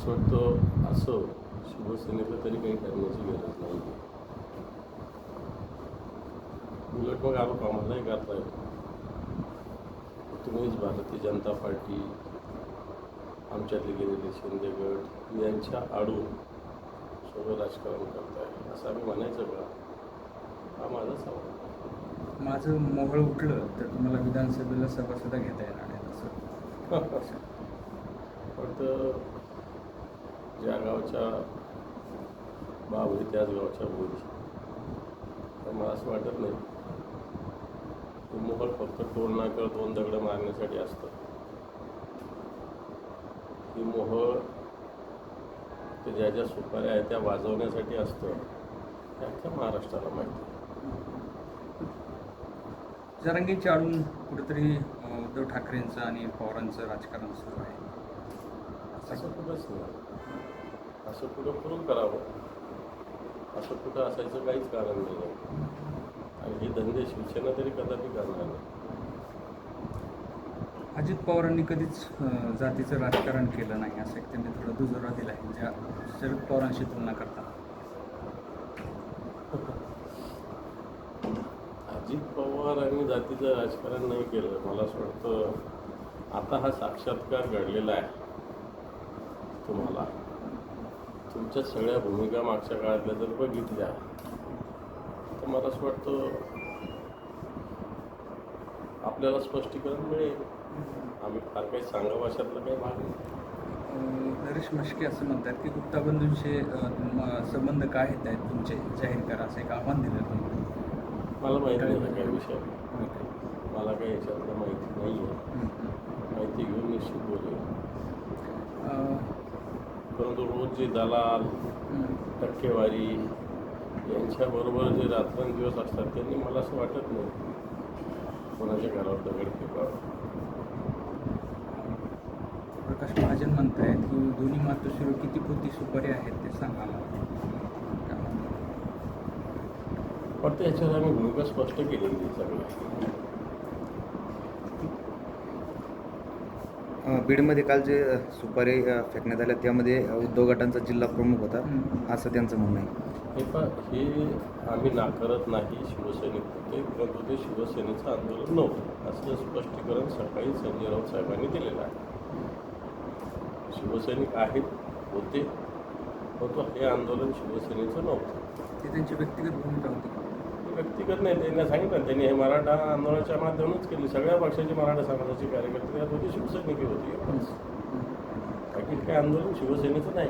असं वाटतं असं शिवसेनेला तरी काही करण्याची गरज नाही. उलट मग आरोप आम्हालाही करताय. तुम्हीच भारतीय जनता पार्टी आमच्यातले गेलेले शिंदे गट यांच्या आडून सगळं राजकारण करताय. असं आम्ही म्हणायचं का? हा माझा सवाल आहे. माझं मोहळ उठलं तर तुम्हाला विधानसभेला सभासुद्धा घेता येणार नाही असं. फक्त ज्या गावच्या बाबरी त्याच गावच्या बोली. तर मला असं वाटत नाही. की मोहळ फक्त टोल नाक्यावर दोन दगडं मारण्यासाठी असतं. ही मोहळ ते ज्या ज्या सुपाऱ्या आहेत त्या वाजवण्यासाठी असतं. अख्ख्या महाराष्ट्राला माहिती. जरांगी चाळून कुठेतरी उद्धव ठाकरेंचं आणि पवारांचं राजकारण सुरू आहे. असं कुठंच नाही. असं कुठं करून करावं? असं कुठं असायचं काहीच कारण नाही. आहे आणि हे धंदे शिवसेना तरी कदापि करणार नाही. अजित पवारांनी कधीच जातीचं राजकारण केलं नाही असं एक त्यांनी थोडं दुजोरा दिला आहे ज्या शरद पवारांशी तुलना करताना अजित पवारांनी जातीचं राजकारण नाही केलं. मला असं वाटतं आता हा साक्षात्कार घडलेला आहे तुम्हाला. तुमच्या सगळ्या भूमिका मागच्या काळातल्या जर बघितल्या तर मला असं वाटतं आपल्याला स्पष्टीकरण मिळेल. आम्ही फार काही सांगावं अशातलं काही भाग नाही. नरेश मस्के असं म्हणतात की गुप्ता बंधूंशी म- संबंध काय येत आहेत तुमचे? जाहीर करा असं एक आव्हान दिलं तुम्ही. मला माहिती नाही काही विषय. मला काही याच्यातलं माहिती नाही आहे माहिती घेऊन निश्चित बोलेल अं, परंतु रोज जे दलाल. टक्केवारी यांच्याबरोबर जे रात्रंदिवस असतात त्यांनी मला असं वाटत नाही कोणाच्या घरावर दगड फेकावं प्रकाश महाजन म्हणतायत की दोन्ही मातोश्रीवर किती पोती सुपारी आहेत ते सांगा? फक्त याच्यावर आम्ही भूमिका स्पष्ट केलेली आहे सगळी अ, बीडमध्ये काल जे सुपारी फेकण्यात आल्या त्यामध्ये उद्धव गटांचा जिल्हा प्रमुख होता. असं त्यांचं म्हणणं आहे. हे पा हे आम्ही नाकारत नाही शिवसैनिक होते परंतु ते शिवसेनेचं आंदोलन नव्हतं. असं स्पष्टीकरण सकाळी संजय राऊत साहेबांनी दिलेलं आहे. शिवसैनिक आहेत होते परंतु हे आंदोलन शिवसेनेचं नव्हतं. ती त्यांची व्यक्तिगत भूमिका होती व्यक्तिगत नाही त्यांनी सांगितलं त्यांनी हे मराठा आंदोलनाच्या माध्यमातूनच केले. सगळ्या पक्षाचे मराठा समाजाचे कार्यकर्ते त्यात होते शिवसैनिकही होते. बाकी काही आंदोलन शिवसेनेचं नाही.